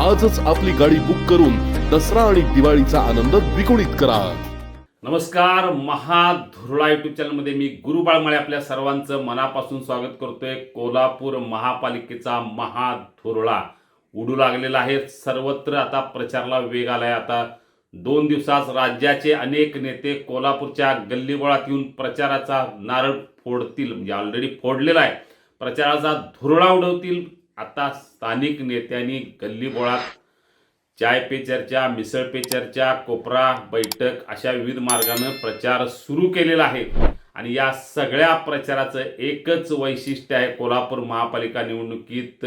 आजच आपली गाडी बुक करून दसरा आणि दिवाळीचा आनंद द्विगुणित करा. नमस्कार महाधुरळा युट्यूब चॅनलमध्ये मी गुरु बाळमाळे आपल्या सर्वांचं मनापासून स्वागत करतोय. कोल्हापूर महापालिकेचा महाधुरळा उडू लागलेला आहे. सर्वत्र आता प्रचाराला वेग आलाय. आता दोन दिवसात राज्याचे अनेक नेते कोल्हापूरच्या गल्लीबोळात येऊन प्रचाराचा नारळ फोडतील म्हणजे ऑलरेडी फोडलेला आहे. प्रचाराचा धुरळा उडवतील आता स्थानिक नेत्यांनी गल्लीबोळात चाय पे चर्चा मिसळ पे चर्चा कोपरा बैठक अशा विविध मार्गानं प्रचार सुरू केलेला आहे. आणि या सगळ्या प्रचाराचं एकच वैशिष्ट्य आहे कोल्हापूर महापालिका निवडणुकीत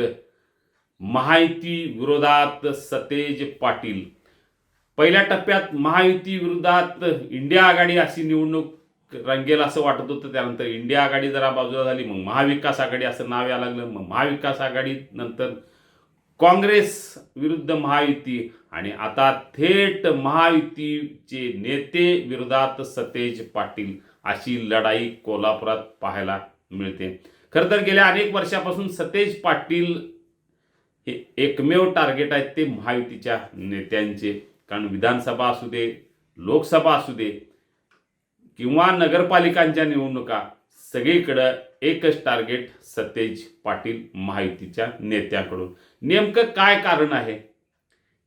महायुती विरोधात सतेज पाटील. पहिल्या टप्प्यात महायुती विरोधात इंडिया आघाडी अशी निवडणूक रंगेल असं वाटत होतं. त्यानंतर इंडिया आघाडी जरा बाजूला झाली मग महाविकास आघाडी असं नाव यायला लागलं. मग महाविकास आघाडी नंतर काँग्रेस विरुद्ध महायुती आणि आता थेट महायुतीचे नेते विरोधात सतेज पाटील अशी लढाई कोल्हापुरात पाहायला मिळते. खरं तर गेल्या अनेक वर्षापासून सतेज पाटील हे एकमेव टार्गेट आहेत ते महायुतीच्या नेत्यांचे. कारण विधानसभा असू दे लोकसभा असू दे किंवा नगरपालिकांच्या निवडणुका सगळीकडं एकच टार्गेट सतेज पाटील महायुतीच्या नेत्याकडून. नेमकं काय कारण आहे?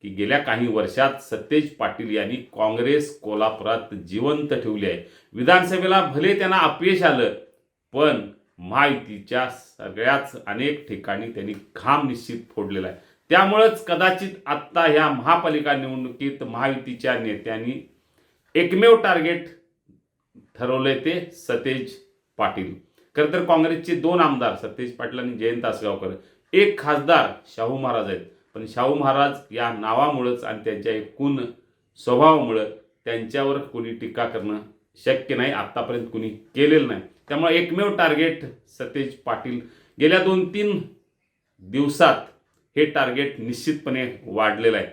की गेल्या काही वर्षात सतेज पाटील यांनी काँग्रेस कोल्हापुरात जिवंत ठेवली आहे. विधानसभेला भले त्यांना अपयश आलं पण महायुतीच्या सगळ्याच अनेक ठिकाणी त्यांनी घाम निश्चित फोडलेला आहे. त्यामुळंच कदाचित आत्ता ह्या महापालिका निवडणुकीत महायुतीच्या नेत्यांनी एकमेव टार्गेट ठरवलंय ते सतेज पाटील. खरं तर काँग्रेसचे दोन आमदार सतेज पाटील आणि जयंत आसगावकर एक खासदार शाहू महाराज आहेत. पण शाहू महाराज या नावामुळंच आणि त्यांच्या एकूण स्वभावामुळं त्यांच्यावर कोणी टीका करणं शक्य नाही आत्तापर्यंत कुणी केलेलं नाही. त्यामुळे एकमेव टार्गेट सतेज पाटील. गेल्या दोन तीन दिवसात हे टार्गेट निश्चितपणे वाढलेलं आहे.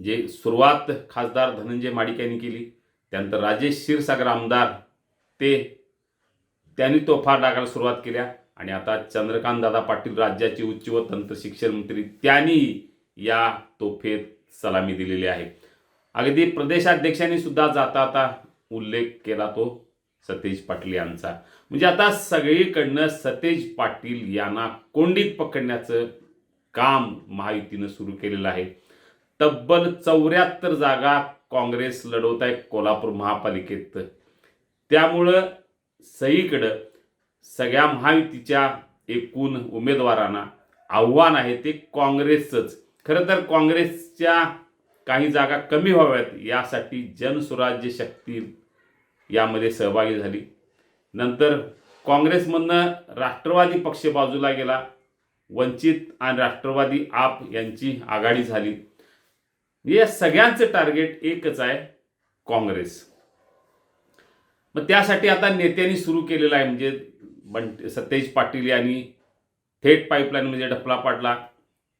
जे सुरुवात खासदार धनंजय माडिक यांनी केली त्यानंतर राजेश क्षीरसागर आमदार ते त्यांनी तोफा टाकायला सुरुवात केल्या. आणि आता चंद्रकांत दादा पाटील राज्याचे उच्च व तंत्र शिक्षण मंत्री त्यांनी या तोफेत सलामी दिलेली आहे. अगदी प्रदेशाध्यक्षांनी सुद्धा जाता आता उल्लेख केला तो सतेज पाटील यांचा. म्हणजे आता सगळीकडनं सतेज पाटील यांना कोंडीत पकडण्याचं काम महायुतीनं सुरू केलेलं आहे. तब्बल चौऱ्याहत्तर जागा काँग्रेस लढवत आहे कोल्हापूर महापालिकेत. त्यामुळं सईकडं सगळ्या महायुतीच्या एकूण उमेदवारांना आव्हान आहे ते काँग्रेसचंच. खरं तर काँग्रेसच्या काही जागा कमी व्हाव्यात यासाठी जनसुराज्य शक्ती यामध्ये सहभागी झाली. नंतर काँग्रेसमधनं राष्ट्रवादी पक्ष बाजूला गेला. वंचित आणि राष्ट्रवादी आप यांची आघाडी झाली. या सगळ्यांचं टार्गेट एकच आहे काँग्रेस. मग त्यासाठी आता नेत्यांनी सुरू केलेलं आहे म्हणजे बंट सतेज पाटील यांनी थेट पाईपलाईन म्हणजे ढपला पाडला.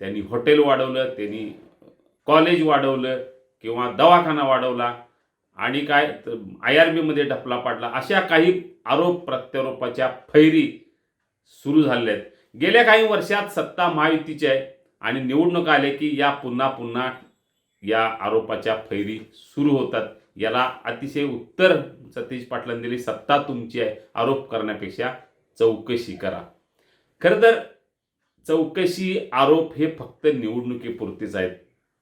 त्यांनी हॉटेल वाढवलं त्यांनी कॉलेज वाढवलं किंवा दवाखाना वाढवला आणि काय आय आर बीमध्ये ढपला पाडला. अशा काही आरोप प्रत्यारोपाच्या फैरी सुरू झालेल्या आहेत. गेल्या काही वर्षात सत्ता महायुतीची आहे आणि निवडणूक आले की या पुन्हा पुन्हा या आरोपाच्या फैरी सुरू होतात. याला अतिशय उत्तर सतीश पाटलांनी दिली सत्ता तुमची आहे. आरोप करण्यापेक्षा चौकशी करा. खरं तर चौकशी आरोप हे फक्त निवडणुकीपुरतेच आहेत.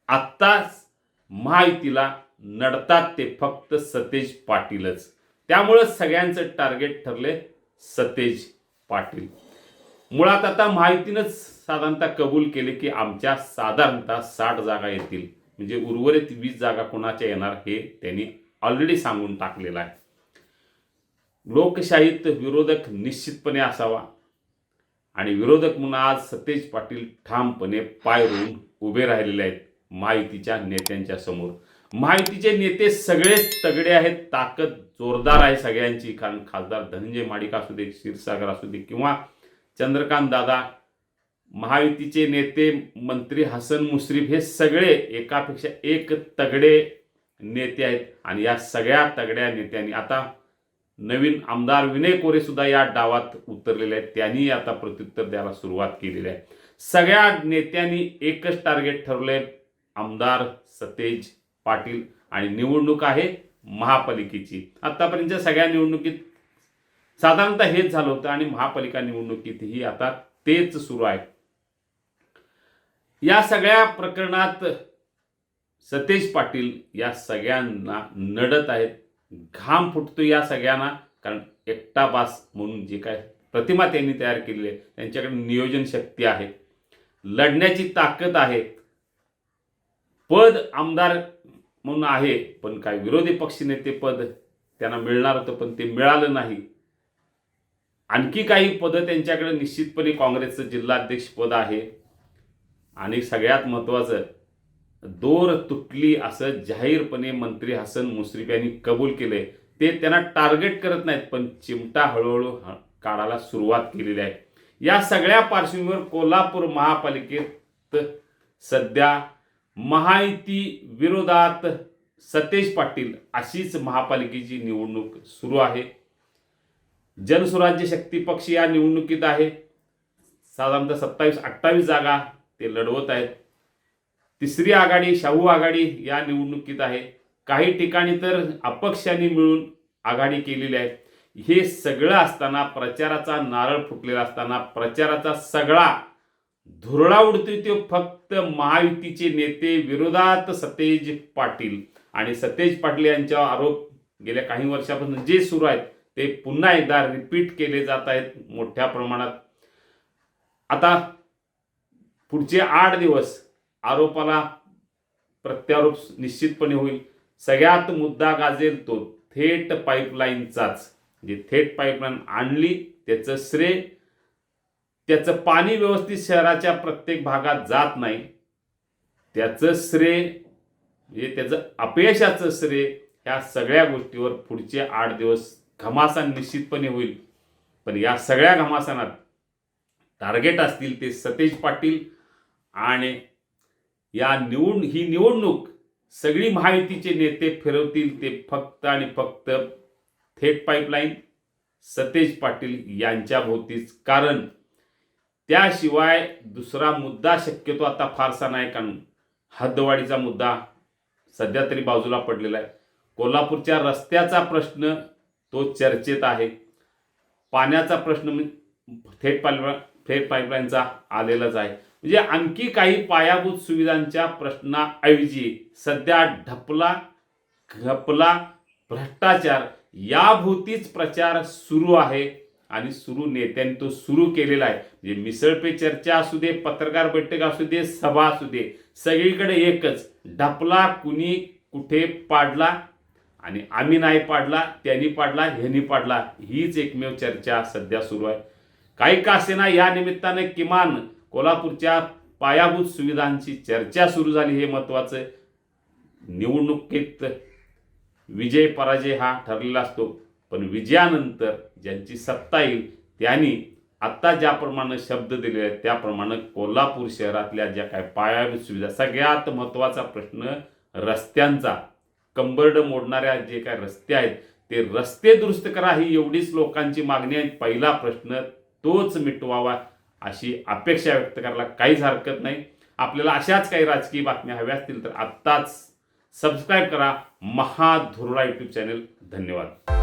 आत्ताच महायुतीला नडतात ते फक्त सतेज पाटीलच. त्यामुळं सगळ्यांचं टार्गेट ठरले सतेज पाटील. मुळात आता महायुतीनंच साधारणतः कबूल केले की आमच्या साधारणतः साठ जागा येतील. म्हणजे उर्वरित वीस जागा कोणाच्या येणार हे त्यांनी ऑलरेडी सांगून टाकलेलं आहे. लोकशाहीत विरोधक निश्चितपणे असावा आणि विरोधक म्हणून आज सतेज पाटील ठामपणे पाय रोवून उभे राहिलेले आहेत महायुतीच्या नेत्यांच्या समोर. महायुतीचे नेते सगळेच तगडे आहेत ताकद जोरदार आहे सगळ्यांची. कारण खासदार धनंजय माडिक असू दे क्षीरसागर असू दे किंवा चंद्रकांत दादा महायुतीचे नेते मंत्री हसन मुश्रीफ हे सगळे एकापेक्षा एक तगडे नेते आहेत. आणि या सगळ्या तगड्या नेत्यांनी आता नवीन आमदार विनय कोरे सुद्धा या डावात उतरलेले आहेत. त्यांनी आता प्रत्युत्तर द्यायला सुरुवात केलेली आहे. सगळ्या नेत्यांनी एकच टार्गेट ठरवले आमदार सतेज पाटील आणि निवडणूक आहे महापालिकेची. आत्तापर्यंतच्या सगळ्या निवडणुकीत साधारणतः हेच झालं होतं आणि महापालिका निवडणुकीतही आता तेच सुरू आहे. या सगळ्या प्रकरणात सतेज पाटील या सगळ्यांना नडत आहेत. घाम फुटतो या सगळ्यांना. कारण एकटा बास म्हणून जे काय प्रतिमा त्यांनी तयार केलेली आहे त्यांच्याकडे नियोजन शक्ती आहे. लढण्याची ताकद आहे. पद आमदार म्हणून आहे पण काय विरोधी पक्षनेते पद त्यांना मिळणार होतं पण ते मिळालं नाही. आणखी काही पदं त्यांच्याकडे निश्चितपणे काँग्रेसचं जिल्हाध्यक्ष पद आहे. आणि सगळ्यात महत्त्वाचं दोर तुटली असं जाहीरपणे मंत्री हसन मुश्रीफ यांनी कबूल केले ते त्यांना टार्गेट करत नाहीत पण चिमटा हळूहळू ह- काढायला सुरुवात केलेली आहे. या सगळ्या पार्श्वभूमीवर कोल्हापूर महापालिकेत सध्या महायुती विरोधात सतेज पाटील अशीच महापालिकेची निवडणूक सुरू आहे. जनसुराज्य शक्ती पक्ष या निवडणुकीत आहे. साधारणतः सत्तावीस अठ्ठावीस जागा ते लढवत आहेत. तिसरी आघाडी शाहू आघाडी या निवडणुकीत आहे. काही ठिकाणी तर अपक्षांनी मिळून आघाडी केलेली आहे. हे सगळं असताना प्रचाराचा नारळ फुटलेला असताना प्रचाराचा सगळा धुरळा उडतोय तो फक्त महायुतीचे नेते विरोधात सतेज पाटील. आणि सतेज पाटील यांच्यावर आरोप गेल्या काही वर्षापासून जे सुरू आहेत ते पुन्हा एकदा रिपीट केले जात आहेत मोठ्या प्रमाणात. आता पुढचे आठ दिवस आरोपाला प्रत्यारोप निश्चितपणे होईल. सगळ्यात मुद्दा गाजेल तो थेट पाईपलाईनचाच. जे थेट पाईपलाईन आणली त्याचं श्रेय त्याचं पाणी व्यवस्थित शहराच्या प्रत्येक भागात जात नाही त्याचं श्रेय म्हणजे त्याचं अपयशाचं श्रेय ह्या सगळ्या गोष्टीवर पुढचे आठ दिवस घमासान निश्चितपणे होईल. पण या सगळ्या घमासानात टार्गेट असतील ते सतेज पाटील आणि या निवड ही निवडणूक सगळी महायुतीचे नेते फिरवतील ते फक्त आणि फक्त थेट पाईपलाईन सतेज पाटील यांच्या भोवतीच. कारण त्याशिवाय दुसरा मुद्दा शक्यतो आता फारसा नाही कारण हद्दवाढीचा मुद्दा सध्या तरी बाजूला पडलेला आहे. कोल्हापूरच्या रस्त्याचा प्रश्न तो चर्चेत आहे. पाण्याचा प्रश्न थेट पाईप थेट पाईपलाईनचा आलेलाच आहे. म्हणजे आणखी काही पायाभूत सुविधांच्या प्रश्नाऐवजी सध्या ढपला घपला भ्रष्टाचार याभोवतीच प्रचार सुरू आहे आणि सुरू नेत्यांनी तो सुरू केलेला आहे. म्हणजे मिसळ पे चर्चा असू दे पत्रकार बैठक असू दे सभा असू दे सगळीकडे एकच ढपला कुणी कुठे पाडला आणि आम्ही नाही पाडला त्यांनी पाडला ह्यांनी पाडला हीच एकमेव चर्चा सध्या सुरू आहे. काही का असेना या निमित्ताने किमान कोल्हापूरच्या पायाभूत सुविधांची चर्चा सुरू झाली हे महत्त्वाचं निवडणुकीत विजय पराजय हा ठरलेला असतो. पण विजयानंतर ज्यांची सत्ता येईल त्यांनी आत्ता ज्याप्रमाणे शब्द दिलेले आहेत त्याप्रमाणे कोल्हापूर शहरातल्या ज्या काय पायाभूत सुविधा सगळ्यात महत्त्वाचा प्रश्न रस्त्यांचा. कंबरड मोडणाऱ्या जे काय रस्ते आहेत ते रस्ते दुरुस्त करा ही एवढीच लोकांची मागणी आहे. पहिला प्रश्न तोच मिटवावा. अशी अपेक्षा व्यक्त करायला काहीच हरकत नाही. आपल्याला अशाच काही राजकीय बातम्या हव्या असतील तर आत्ताच सबस्क्राईब करा. महाधुरळा यूट्यूब चॅनल धन्यवाद.